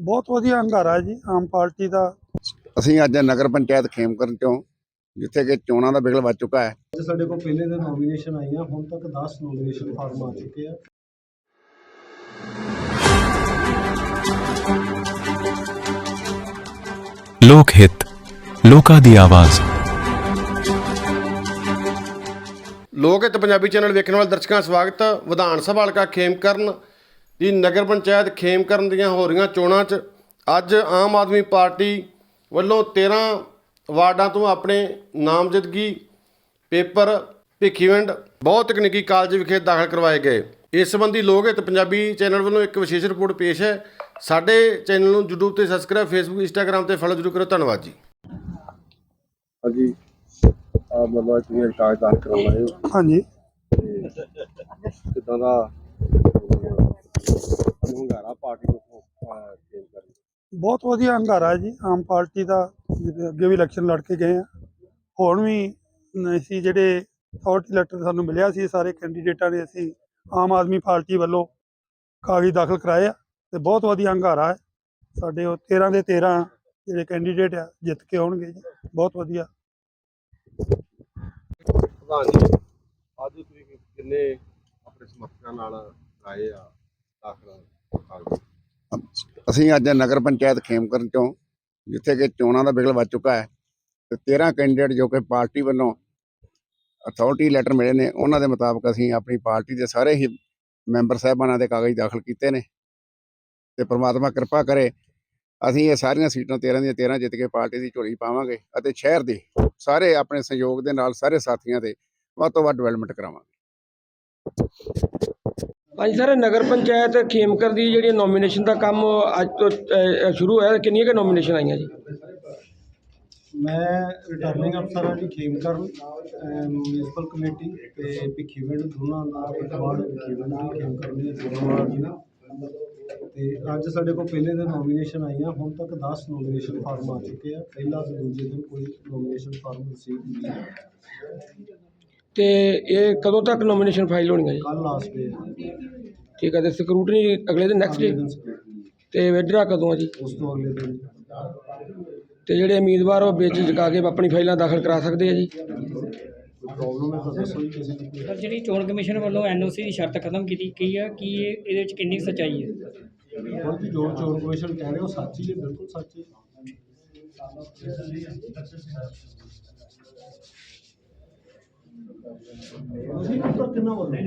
ਬਹੁਤ ਵਧੀਆ ਹੰਗਾਰਾ ਹੈ ਜੀ ਆਮ ਪਾਰਟੀ ਦਾ। ਅਸੀਂ ਅੱਜ ਨਗਰ ਪੰਚਾਇਤ ਖੇਮਕਰਨ ਚੋਂ ਜਿੱਥੇ ਕਿ ਚੋਣਾਂ ਦਾ ਬਿਗਲ ਵੱਜ ਚੁੱਕਾ ਹੈ। ਅੱਜ ਸਾਡੇ ਕੋਲ ਪਹਿਲੇ ਦਿਨ ਨੋਮੀਨੇਸ਼ਨ ਆਈਆਂ ਹੁਣ ਤੱਕ 10 ਨੋਮੀਨੇਸ਼ਨ ਫਾਰਮ ਆ ਚੁੱਕੇ ਆ। ਲੋਕ ਹਿੱਤ ਲੋਕਾਂ ਦੀ ਆਵਾਜ਼। ਲੋਕ ਹਿੱਤ ਪੰਜਾਬੀ ਚੈਨਲ ਵੇਖਣ ਵਾਲੇ ਦਰਸ਼ਕਾਂ ਦਾ ਸਵਾਗਤ। ਵਿਧਾਨ ਸਭਾ ਹਲਕਾ ਖੇਮਕਰਨ। ਦੀ ਨਗਰ ਪੰਚਾਇਤ ਖੇਮਕਰਨ ਦੀਆਂ ਹੋ ਰਹੀਆਂ ਚੋਣਾਂ 'ਚ ਅੱਜ ਆਮ ਆਦਮੀ ਪਾਰਟੀ ਵੱਲੋਂ 13 ਵਾਰਡਾਂ ਤੋਂ ਆਪਣੇ ਨਾਮਜ਼ਦਗੀ ਪੇਪਰ ਭਿੱਖੀਵਿੰਡ ਬਹੁਤ ਤਕਨੀਕੀ ਕਾਲਜ ਵਿਖੇ ਦਾਖਲ ਕਰਵਾਏ ਗਏ। ਇਸ ਸੰਬੰਧੀ ਲੋਕ ਹਿੱਤ ਪੰਜਾਬੀ ਚੈਨਲ ਵੱਲੋਂ ਇੱਕ ਵਿਸ਼ੇਸ਼ ਰਿਪੋਰਟ ਪੇਸ਼ ਹੈ। ਸਾਡੇ ਚੈਨਲ ਨੂੰ YouTube ਤੇ ਸਬਸਕ੍ਰਾਈਬ Facebook Instagram ਤੇ ਫੋਲੋ ਜ਼ਰੂਰ ਕਰੋ। ਧੰਨਵਾਦ ਜੀ। ਹਾਂਜੀ। ਆ ਮਤਲਬ ਤੁਸੀਂ ਕਾਗਜ਼ ਦਾਖਲ ਕਰਾਉਣਾ ਹੈ। ਹਾਂਜੀ। ਕਿਦਾਂ ਦਾ ਹੰਗਾਰਾ ਪਾਰਟੀ ਨੂੰ ਚੇਂਜ ਕਰਨ ਬਹੁਤ ਵਧੀਆ ਹੰਗਾਰਾ ਜੀ ਆਮ ਪਾਰਟੀ ਦਾ ਜਿਹਦੇ ਅੱਗੇ ਵੀ ਇਲੈਕਸ਼ਨ ਲੜ ਕੇ ਗਏ ਆ। ਹੁਣ ਵੀ ਅਸੀਂ ਜਿਹੜੇ ਅਥਾਰਟੀ ਲੈਟਰ ਸਾਨੂੰ ਮਿਲਿਆ ਸੀ ਸਾਰੇ ਕੈਂਡੀਡੇਟਾਂ ਨੇ ਅਸੀਂ ਆਮ ਆਦਮੀ ਪਾਰਟੀ ਵੱਲੋਂ ਕਾਗਜ਼ ਦਾਖਲ ਕਰਾਏ ਆ ਤੇ ਬਹੁਤ ਵਧੀਆ ਹੰਗਾਰਾ ਹੈ। ਸਾਡੇ ਉਹ 13 ਦੇ 13 ਜਿਹੜੇ ਕੈਂਡੀਡੇਟ ਆ ਜਿੱਤ ਕੇ ਆਉਣਗੇ ਜੀ। ਬਹੁਤ ਵਧੀਆ। ਪ੍ਰਧਾਨ ਜੀ ਅੱਜ ਤੁਸੀਂ ਕਿੰਨੇ ਆਪਣੇ ਸਮਰਥਕਾਂ ਨਾਲ ਆਏ ਆ? ਅਸੀਂ ਅੱਜ ਨਗਰ ਪੰਚਾਇਤ ਖੇਮਕਰਨ ਚੋਂ, ਜਿੱਥੇ ਕਿ ਚੋਣਾਂ ਦਾ ਬਿਗਲ ਵੱਜ ਚੁੱਕਾ ਹੈ, ਤੇ 13 ਕੈਂਡੀਡੇਟ ਜੋ ਕਿ ਪਾਰਟੀ ਵੱਲੋਂ ਅਥਾਰਟੀ ਲੈਟਰ ਮਿਲੇ ਨੇ, ਉਹਨਾਂ ਦੇ ਮੁਤਾਬਕ ਅਸੀਂ ਆਪਣੀ ਪਾਰਟੀ ਦੇ ਸਾਰੇ ਹੀ ਮੈਂਬਰ ਸਾਹਿਬਾਨਾਂ ਦੇ ਕਾਗਜ਼ ਦਾਖਲ ਕੀਤੇ ਨੇ। ਤੇ ਪ੍ਰਮਾਤਮਾ ਕਿਰਪਾ ਕਰੇ, ਅਸੀਂ ਇਹ ਸਾਰੀਆਂ ਸੀਟਾਂ 13 ਦੀਆਂ 13 ਜਿੱਤ ਕੇ ਪਾਰਟੀ ਦੀ ਝੋਲੀ ਪਾਵਾਂਗੇ ਅਤੇ ਸ਼ਹਿਰ ਦੇ ਸਾਰੇ ਆਪਣੇ ਸਹਿਯੋਗ ਦੇ ਨਾਲ ਸਾਰੇ ਸਾਥੀਆਂ ਦੇ ਵੱਧ ਤੋਂ ਵੱਧ ਡਿਵੈਲਪਮੈਂਟ ਕਰਾਵਾਂਗੇ। ਹਾਂਜੀ ਸਰ ਨਗਰ ਪੰਚਾਇਤ ਖੇਮਕਰ ਦੀ ਜਿਹੜੀ ਨੋਮੀਨੇਸ਼ਨ ਦਾ ਕੰਮ ਅੱਜ ਤੋਂ ਸ਼ੁਰੂ ਹੋਇਆ ਕਿੰਨੀਆਂ ਕਿ ਨੋਮੀਨੇਸ਼ਨ ਆਈਆਂ ਜੀ? ਮੈਂ ਰਿਟਰਨਿੰਗ ਅਫਸਰ ਹਾਂ ਜੀ ਖੇਮਕਰਨ ਮਿਊਨਿਸਪਲ ਕਮੇਟੀ ਤੇ ਭਿੱਖੀਵਿੰਡ ਦੋਨਾਂ ਦਾ ਇੱਕ ਵਾਰਡ ਭਿੱਖੀਵਿੰਡ ਦੀ ਖੇਮਕਰਨ ਦੀ ਦੋਨਾਂ ਵਾਰਡ ਦੀਆਂ ਤੇ ਅੱਜ ਸਾਡੇ ਕੋਲ ਪਹਿਲੇ ਦਿਨ ਨੋਮੀਨੇਸ਼ਨ ਆਈਆਂ ਹੁਣ ਤੱਕ 10 ਨੋਮੀਨੇਸ਼ਨ ਫਾਰਮ ਆ ਚੁੱਕੇ ਆ ਪਹਿਲਾ ਤੇ ਦੂਜੇ ਦਿਨ ਕੋਈ ਨੋਮੀਨੇਸ਼ਨ ਫਾਰਮ ਰਿਸੀਵ ਨਹੀਂ ਤੇ ਇਹ ਕਦੋਂ ਤੱਕ ਨੋਮੀਨੇਸ਼ਨ ਫਾਈਲ ਹੋਣੀਆਂ ਜੀ? ਕੱਲ ਲਾਸਟ ਡੇ ਠੀਕ ਹੈ ਤੇ ਸਕਰੂਟਨੀ ਅਗਲੇ ਦਿਨ ਨੈਕਸਟ ਡੇ ਤੇ ਵਿਡਰਾ ਕਦੋਂ ਆ ਜੀ? ਉਸ ਤੋਂ ਅਗਲੇ ਦਿਨ। ਤੇ ਜਿਹੜੇ ਉਮੀਦਵਾਰ ਉਹ ਵਿੱਚ ਚੁਕਾ ਕੇ ਆਪਣੀ ਫਾਈਲਾਂ ਦਾਖਲ ਕਰਾ ਸਕਦੇ ਆ ਜੀ। ਪ੍ਰੋਬਲਮ ਹੈ ਤਾਂ ਦੱਸੋ ਜੀ ਕਿਸੇ ਦੀ। ਸਰ ਜਿਹੜੀ ਚੋਣ ਕਮਿਸ਼ਨ ਵੱਲੋਂ ਐਨਓਸੀ ਦੀ ਸ਼ਰਤ ਖਤਮ ਕੀਤੀ ਗਈ ਹੈ ਕੀ ਇਹ ਇਹਦੇ ਵਿੱਚ ਕਿੰਨੀ ਸੱਚਾਈ ਹੈ? ਹੁਣ ਜੀ ਜੋ ਚੋਣ ਕਮਿਸ਼ਨ ਕਹਿ ਰਹੇ ਹੋ ਸੱਚ ਹੀ ਬਿਲਕੁਲ ਸੱਚ ਹੈ। ਤੁਸੀਂ ਕਿੰਨਾ ਬੋਲ ਰਹੇ